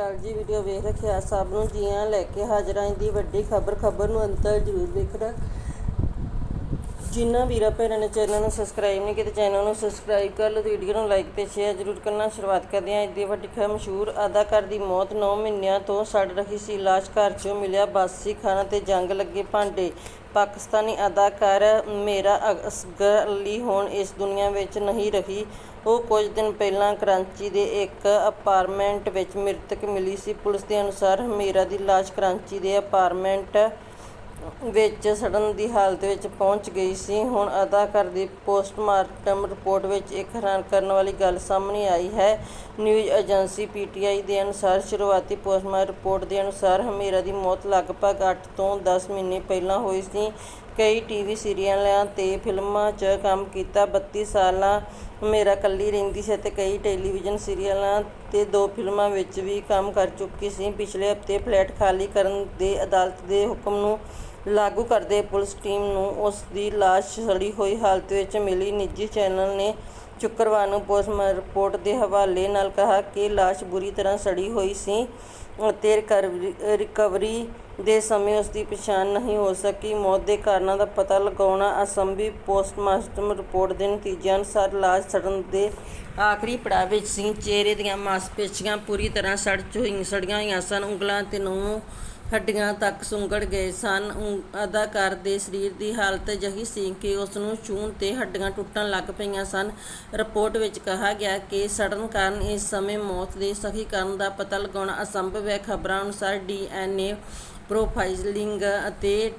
ਅਕਾਲ ਜੀ ਵੀਡੀਓ ਵੇਖ ਰੱਖਿਆ। ਸਭ ਨੂੰ ਜੀਆਂ ਲੈ ਕੇ ਹਾਜ਼ਰਾਂ ਦੀ ਵੱਡੀ ਖਬਰ ਖਬਰ ਨੂੰ ਅੰਤਰ ਜ਼ਰੂਰ ਵੇਖਣਾ ਜਿਨ੍ਹਾਂ ਵੀਰਾਂ ਭੈਣਾਂ ਨੇ ਚੈਨਲ ਨੂੰ ਸਬਸਕ੍ਰਾਈਬ ਨਹੀਂ ਕੀਤਾ, ਚੈਨਲ ਨੂੰ ਸਬਸਕ੍ਰਾਈਬ ਕਰ ਲਓ ਵੀਡੀਓ ਨੂੰ ਲਾਈਕ ਤੇ ਸ਼ੇਅਰ ਜ਼ਰੂਰ ਕਰਨਾ। ਸ਼ੁਰੂਆਤ ਕਰਦੇ ਹਾਂ। ਅੱਜ ਦੀ ਵੱਡੀ ਖਬਰ ਮਸ਼ਹੂਰ ਅਦਾਕਾਰ ਦੀ ਮੌਤ 9 ਮਹੀਨਿਆਂ ਤੋਂ ਸੜ ਰਹੀ ਸੀ। ਲਾਸ਼ ਘਰ ਚੋਂ ਮਿਲਿਆ ਬਾਸੀ ਖਾਣਾ ਤੇ ਜੰਗ ਲੱਗੇ ਭਾਂਡੇ। ਪਾਕਿਸਤਾਨੀ ਅਦਾਕਾਰ ਮੇਰਾ ਅਸਗਰ ਅਲੀ ਹੁਣ ਇਸ ਦੁਨੀਆ ਵਿੱਚ ਨਹੀਂ ਰਹੀ। ਉਹ ਕੁਝ ਦਿਨ ਪਹਿਲਾਂ ਕਰਾਂਚੀ ਦੇ ਇੱਕ ਅਪਾਰਟਮੈਂਟ ਵਿੱਚ ਮ੍ਰਿਤਕ ਮਿਲੀ ਸੀ। ਪੁਲਿਸ ਦੇ ਅਨੁਸਾਰ ਮੇਰਾ ਦੀ ਲਾਸ਼ ਕਰਾਂਚੀ ਦੇ ਅਪਾਰਟਮੈਂਟ ਵਿੱਚ ਸੜਨ ਦੀ ਹਾਲਤ ਵਿੱਚ ਪਹੁੰਚ ਗਈ ਸੀ। ਹੁਣ ਅਦਾਕਾਰ ਦੀ ਪੋਸਟਮਾਰਟਮ ਰਿਪੋਰਟ ਵਿੱਚ ਇੱਕ ਹੈਰਾਨ ਕਰਨ ਵਾਲੀ ਗੱਲ ਸਾਹਮਣੇ ਆਈ ਹੈ। ਨਿਊਜ਼ ਏਜੰਸੀ ਪੀਟੀਆਈ ਦੇ ਅਨੁਸਾਰ ਸ਼ੁਰੂਆਤੀ ਪੋਸਟਮਾਰਟਮ ਰਿਪੋਰਟ ਦੇ ਅਨੁਸਾਰ ਹਮੀਰਾ ਦੀ ਮੌਤ ਲਗਭਗ 8 ਤੋਂ 10 ਮਹੀਨੇ ਪਹਿਲਾਂ ਹੋਈ ਸੀ। ਕਈ ਟੀਵੀ ਸੀਰੀਅਲਾਂ ਤੇ ਫਿਲਮਾਂ 'ਚ ਕੰਮ ਕੀਤਾ। 32 ਸਾਲਾਂ ਮੇਰਾ ਕੱਲੀ ਰਹਿੰਦੀ ਸੀ ਅਤੇ ਕਈ ਟੈਲੀਵਿਜ਼ਨ ਸੀਰੀਅਲਾਂ ਤੇ ਦੋ ਫਿਲਮਾਂ ਵਿੱਚ ਵੀ ਕੰਮ ਕਰ ਚੁੱਕੀ ਸੀ। ਪਿਛਲੇ ਹਫ਼ਤੇ ਫਲੈਟ ਖਾਲੀ ਕਰਨ ਦੇ ਅਦਾਲਤ ਦੇ ਹੁਕਮ ਨੂੰ ਲਾਗੂ ਕਰਦੇ ਪੁਲਿਸ ਟੀਮ ਨੂੰ ਉਸ ਦੀ ਲਾਸ਼ ਸੜੀ ਹੋਈ ਹਾਲਤ ਵਿੱਚ ਮਿਲੀ। ਨਿੱਜੀ ਚੈਨਲ ਨੇ ਸ਼ੁੱਕਰਵਾਰ ਨੂੰ ਪੋਸਟਮਾਰਟਮ ਰਿਪੋਰਟ ਦੇ ਹਵਾਲੇ ਨਾਲ ਕਿਹਾ ਕਿ ਲਾਸ਼ ਬੁਰੀ ਤਰ੍ਹਾਂ ਸੜੀ ਹੋਈ ਸੀ ਅਤੇ ਰਿਕਵਰੀ ਦੇ ਸਮੇਂ ਉਸ ਦੀ ਪਛਾਣ ਨਹੀਂ ਹੋ ਸਕੀ। ਮੌਤ ਦੇ ਕਾਰਨਾਂ ਦਾ ਪਤਾ ਲਗਾਉਣਾ ਅਸੰਭਵ ਪੋਸਟਮਾਰਟਮ ਰਿਪੋਰਟ ਦੇ ਨਤੀਜਿਆਂ ਅਨੁਸਾਰ ਲਾਸ਼ ਸੜਨ ਦੇ ਆਖਰੀ ਪੜਾਅ ਵਿੱਚ ਸੀ। ਚਿਹਰੇ ਦੀਆਂ ਮਾਸਪੇਸ਼ੀਆਂ ਪੂਰੀ ਤਰ੍ਹਾਂ ਸੜ ਚੁਈ ਸੜੀਆਂ ਹੋਈਆਂ ਸਨ। ਉਂਗਲਾਂ ਤੇ ਨੂੰ ਹੱਡੀਆਂ ਤੱਕ ਸੁੰਗੜ ਗਏ ਸਨ। ਅਦਾਕਾਰ ਦੇ ਸਰੀਰ ਦੀ ਹਾਲਤ ਅਜਿਹੀ ਸੀ ਕਿ ਉਸ ਨੂੰ ਛੂਹਣ ਤੇ ਹੱਡੀਆਂ ਟੁੱਟਣ ਲੱਗ ਪਈਆਂ ਸਨ। ਰਿਪੋਰਟ ਵਿੱਚ ਕਿਹਾ ਗਿਆ ਕਿ ਸੜਨ ਕਾਰਨ ਇਸ ਸਮੇਂ ਮੌਤ ਦੇ ਸਹੀ ਕਾਰਨ ਦਾ ਪਤਾ ਲਗਾਉਣਾ ਅਸੰਭਵ ਹੈ। ਖਬਰਾਂ ਅਨੁਸਾਰ ਡੀਐਨਏ ਪ੍ਰੋਫਾਈਲਿੰਗ ਅਤੇ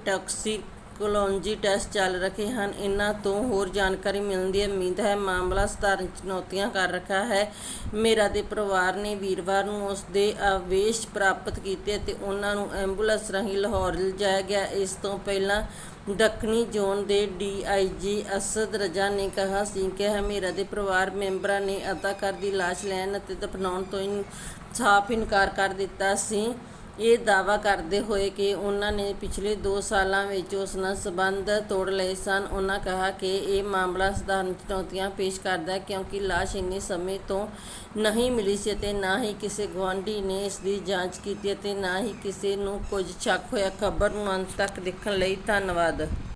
ਟੌਕਸਿਕੋਲੋਜੀ ਟੈਸਟ ਚੱਲ ਰਹੇ ਹਨ। ਇਹਨਾਂ ਤੋਂ ਹੋਰ ਜਾਣਕਾਰੀ ਮਿਲਣ ਦੀ ਉਮੀਦ ਹੈ। ਮਾਮਲਾ ਸਧਾਰਨ ਚੁਣੌਤੀਆਂ ਕਰ ਰੱਖਾ ਹੈ। ਮੇਰਾ ਦੇ ਪਰਿਵਾਰ ਨੇ ਵੀਰਵਾਰ ਨੂੰ ਉਸ ਦੇ ਆਵੇਸ਼ ਪ੍ਰਾਪਤ ਕੀਤੇ ਅਤੇ ਉਹਨਾਂ ਨੂੰ ਐਂਬੂਲੈਂਸ ਰਾਹੀਂ ਲਾਹੌਰ ਲਿਜਾਇਆ ਗਿਆ। ਇਸ ਤੋਂ ਪਹਿਲਾਂ ਦੱਖਣੀ ਜ਼ੋਨ ਦੇ ਡੀਆਈਜੀ ਅਸਦ ਰਜ਼ਾ ਨੇ ਕਿਹਾ ਸੀ ਕਿ ਹਮੀਰਾ ਦੇ ਪਰਿਵਾਰ ਮੈਂਬਰਾਂ ਨੇ ਅਦਾਕਾਰ ਦੀ ਲਾਸ਼ ਲੈਣ ਅਤੇ ਦਫਨਾਉਣ ਤੋਂ ਸਾਫ਼ ਇਨਕਾਰ ਕਰ ਦਿੱਤਾ ਸੀ। ਇਹ ਦਾਅਵਾ ਕਰਦੇ ਹੋਏ ਕਿ ਉਹਨਾਂ ਨੇ ਪਿਛਲੇ 2 ਸਾਲਾਂ ਵਿੱਚ ਉਸ ਨਾਲ ਸਬੰਧ ਤੋੜ ਲਏ ਸਨ। ਉਹਨਾਂ ਕਿਹਾ ਕਿ ਇਹ ਮਾਮਲਾ ਸਧਾਰਨ ਚੁਣੌਤੀਆਂ ਪੇਸ਼ ਕਰਦਾ ਹੈ ਕਿਉਂਕਿ ਲਾਸ਼ ਇੰਨੇ ਸਮੇਂ ਤੋਂ ਨਹੀਂ ਮਿਲੀ ਸੀ ਅਤੇ ਨਾ ਹੀ ਕਿਸੇ ਗੁਆਂਢੀ ਨੇ ਇਸ ਦੀ ਜਾਂਚ ਕੀਤੀ ਅਤੇ ਨਾ ਹੀ ਕਿਸੇ ਨੂੰ ਕੁਝ ਸ਼ੱਕ ਹੋਇਆ। ਖਬਰ ਨੂੰ ਅੰਤ ਤੱਕ ਦੇਖਣ ਲਈ ਧੰਨਵਾਦ।